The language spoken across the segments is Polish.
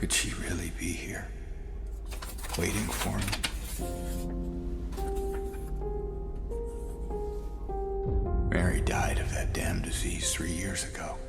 Could she really be here, waiting for me? Mary died of that damn disease three years ago.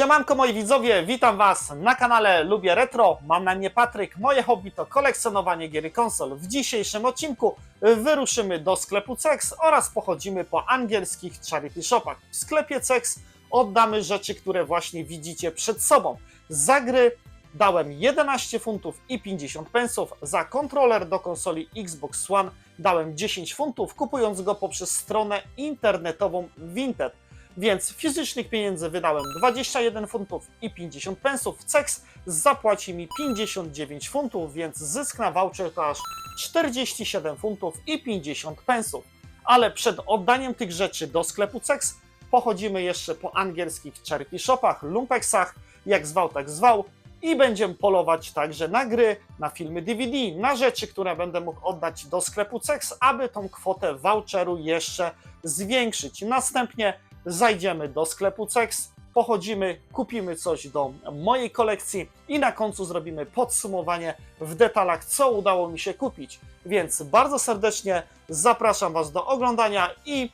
Siemanko moi widzowie, witam was na kanale Lubię Retro. Mam na imię Patryk. Moje hobby to kolekcjonowanie gier i konsol. W dzisiejszym odcinku wyruszymy do sklepu CEX oraz pochodzimy po angielskich charity shopach. W sklepie CEX oddamy rzeczy, które właśnie widzicie przed sobą. Za gry dałem 11 funtów i 50 pensów, za kontroler do konsoli Xbox One dałem 10 funtów, kupując go poprzez stronę internetową Vinted więc fizycznych pieniędzy wydałem 21 funtów i 50 pensów. CEX zapłaci mi 59 funtów, więc zysk na voucher to aż 47 funtów i 50 pensów. Ale przed oddaniem tych rzeczy do sklepu CEX pochodzimy jeszcze po angielskich charity shopach, lumpeksach, jak zwał, tak zwał, i będziemy polować także na gry, na filmy DVD, na rzeczy, które będę mógł oddać do sklepu CEX, aby tą kwotę voucheru jeszcze zwiększyć. Następnie zajdziemy do sklepu CEX, pochodzimy, kupimy coś do mojej kolekcji i na końcu zrobimy podsumowanie w detalach, co udało mi się kupić. Więc bardzo serdecznie zapraszam Was do oglądania i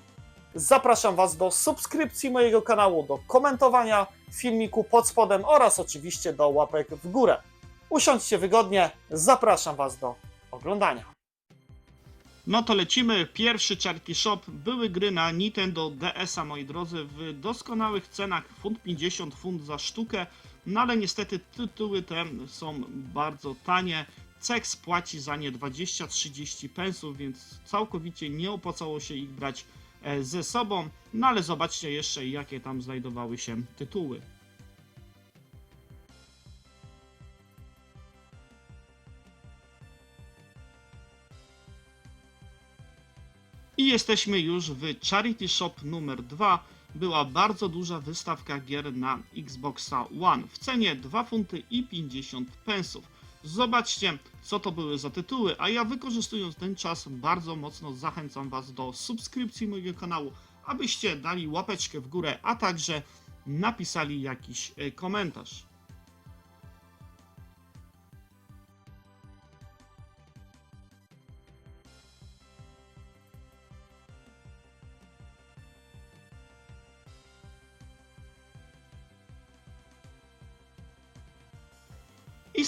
zapraszam Was do subskrypcji mojego kanału, do komentowania filmiku pod spodem oraz oczywiście do łapek w górę. Usiądźcie wygodnie, zapraszam Was do oglądania. No to lecimy. Pierwszy charity shop. Były gry na Nintendo DS-a, moi drodzy, w doskonałych cenach. Funt 50 funt za sztukę. No ale niestety tytuły te są bardzo tanie. CEX płaci za nie 20-30 pensów, więc całkowicie nie opłacało się ich brać e, ze sobą. No ale zobaczcie jeszcze, jakie tam znajdowały się tytuły. I jesteśmy już w Charity Shop numer 2. Była bardzo duża wystawka gier na Xboxa One w cenie 2 funty i 50 pensów. Zobaczcie, co to były za tytuły, a ja wykorzystując ten czas bardzo mocno zachęcam Was do subskrypcji mojego kanału, abyście dali łapeczkę w górę, a także napisali jakiś e, komentarz.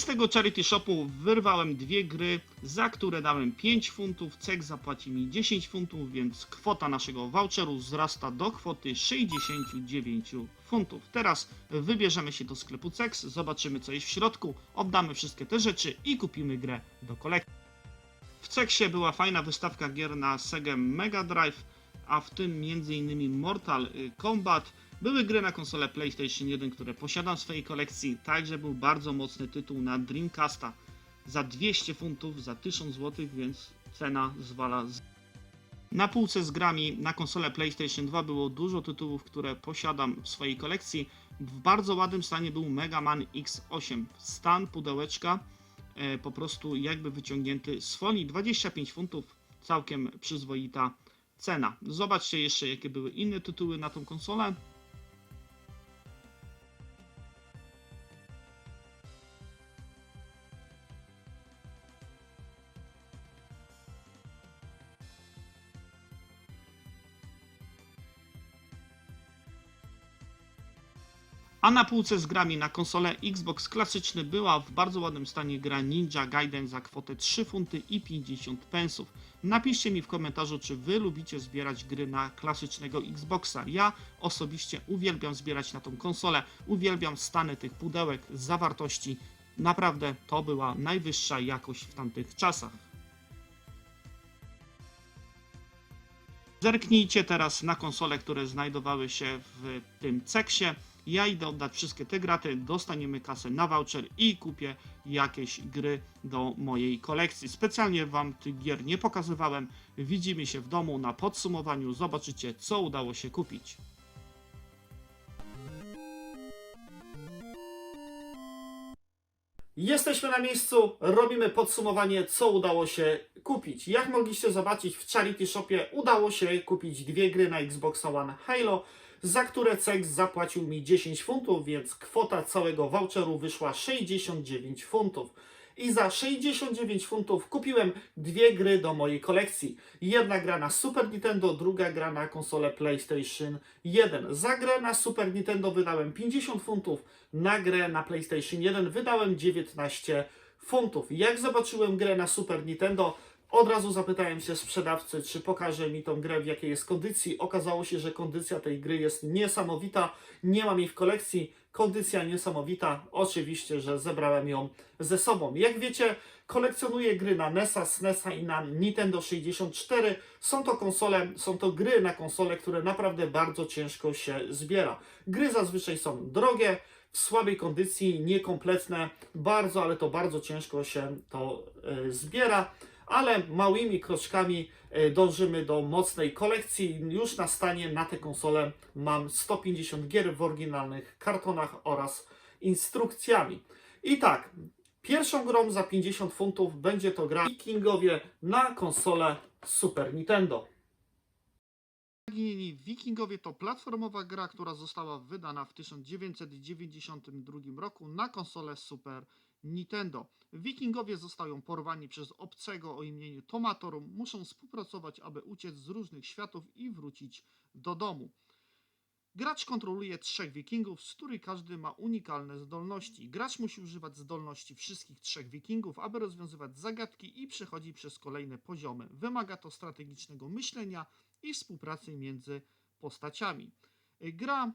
Tego charity shopu wyrwałem dwie gry, za które dałem 5 funtów, CEK zapłaci mi 10 funtów, więc kwota naszego voucheru wzrasta do kwoty 69 funtów. Teraz wybierzemy się do sklepu CEX, zobaczymy co jest w środku, oddamy wszystkie te rzeczy i kupimy grę do kolekcji. W CEXie była fajna wystawka gier na Sega Mega Drive, a w tym m.in. Mortal Kombat, były gry na konsolę PlayStation 1, które posiadam w swojej kolekcji. Także był bardzo mocny tytuł na Dreamcasta za 200 funtów, za 1000 zł, więc cena zwala. Z... Na półce z grami na konsolę PlayStation 2 było dużo tytułów, które posiadam w swojej kolekcji. W bardzo ładnym stanie był Mega Man X8. Stan pudełeczka e, po prostu jakby wyciągnięty z folii. 25 funtów, całkiem przyzwoita cena. Zobaczcie jeszcze jakie były inne tytuły na tą konsolę. A na półce z grami na konsolę Xbox klasyczny była w bardzo ładnym stanie gra Ninja Gaiden za kwotę 3 funty i 50 pensów. Napiszcie mi w komentarzu, czy wy lubicie zbierać gry na klasycznego Xboxa. Ja osobiście uwielbiam zbierać na tą konsolę, uwielbiam stany tych pudełek, zawartości. Naprawdę to była najwyższa jakość w tamtych czasach. Zerknijcie teraz na konsole, które znajdowały się w tym ceksie. Ja idę oddać wszystkie te graty, dostaniemy kasę na voucher i kupię jakieś gry do mojej kolekcji. Specjalnie Wam tych gier nie pokazywałem. Widzimy się w domu na podsumowaniu. Zobaczycie, co udało się kupić. Jesteśmy na miejscu, robimy podsumowanie, co udało się kupić. Jak mogliście zobaczyć w Charity Shopie, udało się kupić dwie gry na Xbox One Halo, za które Cex zapłacił mi 10 funtów, więc kwota całego voucheru wyszła 69 funtów. I za 69 funtów kupiłem dwie gry do mojej kolekcji. Jedna gra na Super Nintendo, druga gra na konsolę PlayStation 1. Za grę na Super Nintendo wydałem 50 funtów, na grę na PlayStation 1 wydałem 19 funtów. Jak zobaczyłem grę na Super Nintendo, od razu zapytałem się sprzedawcy, czy pokaże mi tą grę w jakiej jest kondycji. Okazało się, że kondycja tej gry jest niesamowita. Nie mam jej w kolekcji. Kondycja niesamowita. Oczywiście, że zebrałem ją ze sobą. Jak wiecie, kolekcjonuję gry na NESa, SNESa i na Nintendo 64. Są to konsole, są to gry na konsole, które naprawdę bardzo ciężko się zbiera. Gry zazwyczaj są drogie, w słabej kondycji, niekompletne, bardzo, ale to bardzo ciężko się to e, zbiera ale małymi kroczkami e, dążymy do mocnej kolekcji. Już na stanie na tę konsolę mam 150 gier w oryginalnych kartonach oraz instrukcjami. I tak, pierwszą grą za 50 funtów będzie to gra Wikingowie na konsolę Super Nintendo. Wikingowie to platformowa gra, która została wydana w 1992 roku na konsolę Super Nintendo. Wikingowie zostają porwani przez obcego o imieniu Tomator, muszą współpracować, aby uciec z różnych światów i wrócić do domu. Gracz kontroluje trzech wikingów, z których każdy ma unikalne zdolności. Gracz musi używać zdolności wszystkich trzech wikingów, aby rozwiązywać zagadki i przechodzi przez kolejne poziomy. Wymaga to strategicznego myślenia i współpracy między postaciami. Gra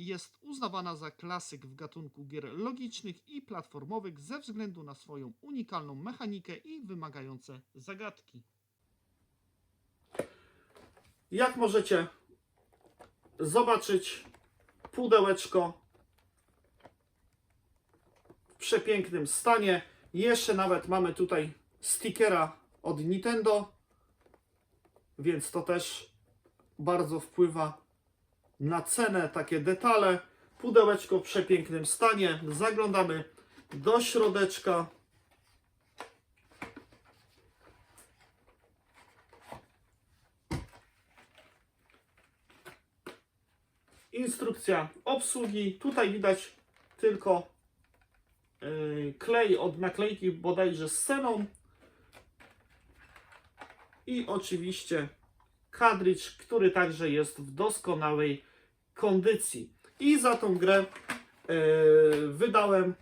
jest uznawana za klasyk w gatunku gier logicznych i platformowych ze względu na swoją unikalną mechanikę i wymagające zagadki. Jak możecie zobaczyć, pudełeczko w przepięknym stanie. Jeszcze nawet mamy tutaj stickera od Nintendo, więc to też bardzo wpływa na cenę takie detale. Pudełeczko w przepięknym stanie. Zaglądamy do środeczka. Instrukcja obsługi. Tutaj widać tylko yy, klej od naklejki bodajże z ceną. I oczywiście kadrycz, który także jest w doskonałej kondycji. I za tą grę yy, wydałem,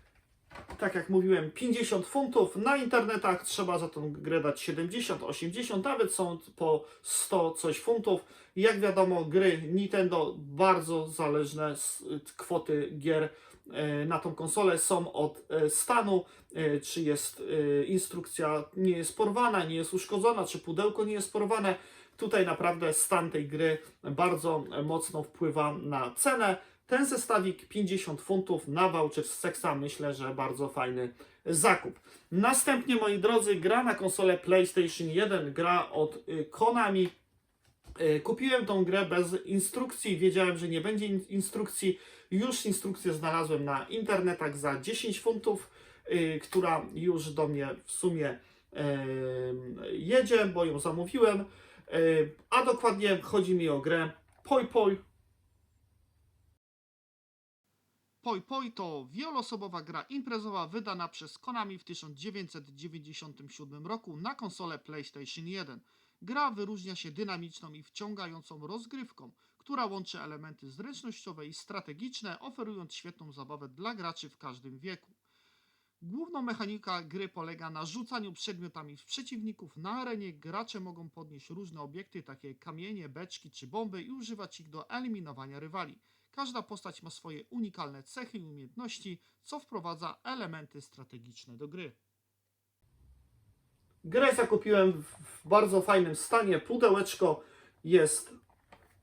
tak jak mówiłem, 50 funtów. Na internetach trzeba za tą grę dać 70, 80, nawet są po 100 coś funtów. Jak wiadomo, gry Nintendo bardzo zależne z kwoty gier e, na tą konsolę są od e, stanu, e, czy jest e, instrukcja nie jest porwana, nie jest uszkodzona, czy pudełko nie jest porwane. Tutaj naprawdę stan tej gry bardzo mocno wpływa na cenę. Ten zestawik 50 funtów na voucher z seksa myślę, że bardzo fajny zakup. Następnie moi drodzy, gra na konsolę PlayStation 1, gra od y, Konami. Y, Kupiłem tą grę bez instrukcji, wiedziałem, że nie będzie in- instrukcji. Już instrukcję znalazłem na internetach za 10 funtów, y, która już do mnie w sumie jedzie, bo ją zamówiłem. Y, A dokładnie chodzi mi o grę Poi Poi Poi Poi to wieloosobowa gra imprezowa wydana przez Konami w 1997 roku na konsolę PlayStation 1. Gra wyróżnia się dynamiczną i wciągającą rozgrywką, która łączy elementy zręcznościowe i strategiczne, oferując świetną zabawę dla graczy w każdym wieku. Główna mechanika gry polega na rzucaniu przedmiotami w przeciwników. Na arenie gracze mogą podnieść różne obiekty, takie jak kamienie, beczki czy bomby i używać ich do eliminowania rywali. Każda postać ma swoje unikalne cechy i umiejętności, co wprowadza elementy strategiczne do gry. Grę zakupiłem w- bardzo fajnym stanie. Pudełeczko jest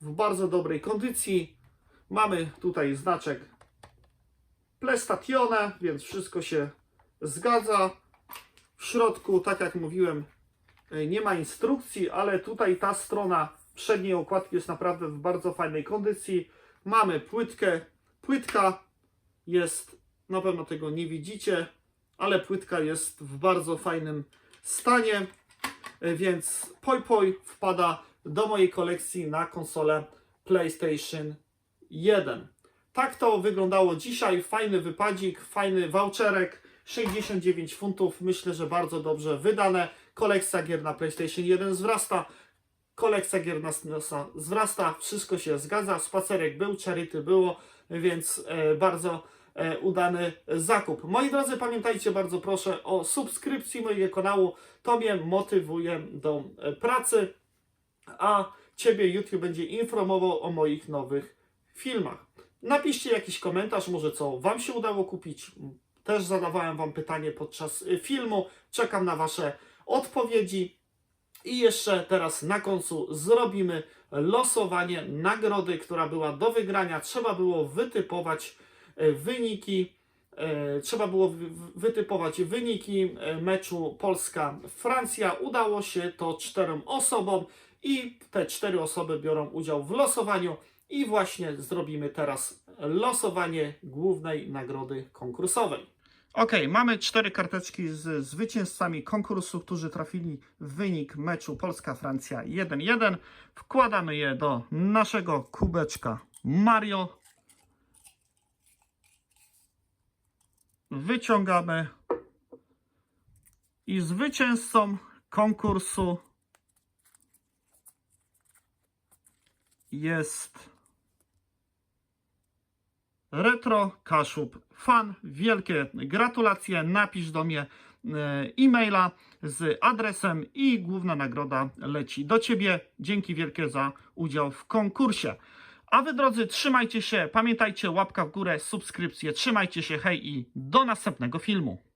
w bardzo dobrej kondycji. Mamy tutaj znaczek Plestatione, więc wszystko się zgadza. W środku, tak jak mówiłem, e, nie ma instrukcji, ale tutaj ta strona przedniej okładki jest naprawdę w bardzo fajnej kondycji. Mamy płytkę. Płytka jest, na pewno tego nie widzicie, ale płytka jest w bardzo fajnym stanie, e, więc Poi Poi wpada do mojej kolekcji na konsolę PlayStation 1. Tak to wyglądało dzisiaj. Fajny wypadzik, fajny voucherek. 69 funtów. Myślę, że bardzo dobrze wydane. Kolekcja gier na PlayStation 1 wzrasta. Kolekcja gier na SNESa wzrasta. Wszystko się zgadza. Spacerek był, charity było, więc e, bardzo e, udany zakup. Moi drodzy, pamiętajcie bardzo proszę o subskrypcji mojego kanału. To mnie motywuje do e, pracy, a Ciebie YouTube będzie informował o moich nowych filmach. Napiszcie jakiś komentarz, może co Wam się udało kupić. Też zadawałem Wam pytanie podczas y, filmu. Czekam na Wasze odpowiedzi. I jeszcze teraz na końcu zrobimy losowanie nagrody, która była do wygrania. Trzeba było wytypować e, wyniki. e, Trzeba było wy- wy- wytypować wyniki meczu Polska-Francja. Udało się to czterem osobom i te cztery osoby biorą udział w losowaniu. I właśnie zrobimy teraz losowanie głównej nagrody konkursowej. Ok, mamy cztery karteczki z zwycięzcami konkursu, którzy trafili w wynik meczu Polska-Francja 1-1. Wkładamy je do naszego kubeczka Mario. Wyciągamy i zwycięzcą konkursu jest Retro Kaszub Fan. Wielkie gratulacje. Napisz do mnie e, e-maila z adresem i główna nagroda leci do Ciebie. Dzięki wielkie za udział w konkursie. A Wy drodzy, trzymajcie się, pamiętajcie łapka w górę, subskrypcje, trzymajcie się, hej i do następnego filmu.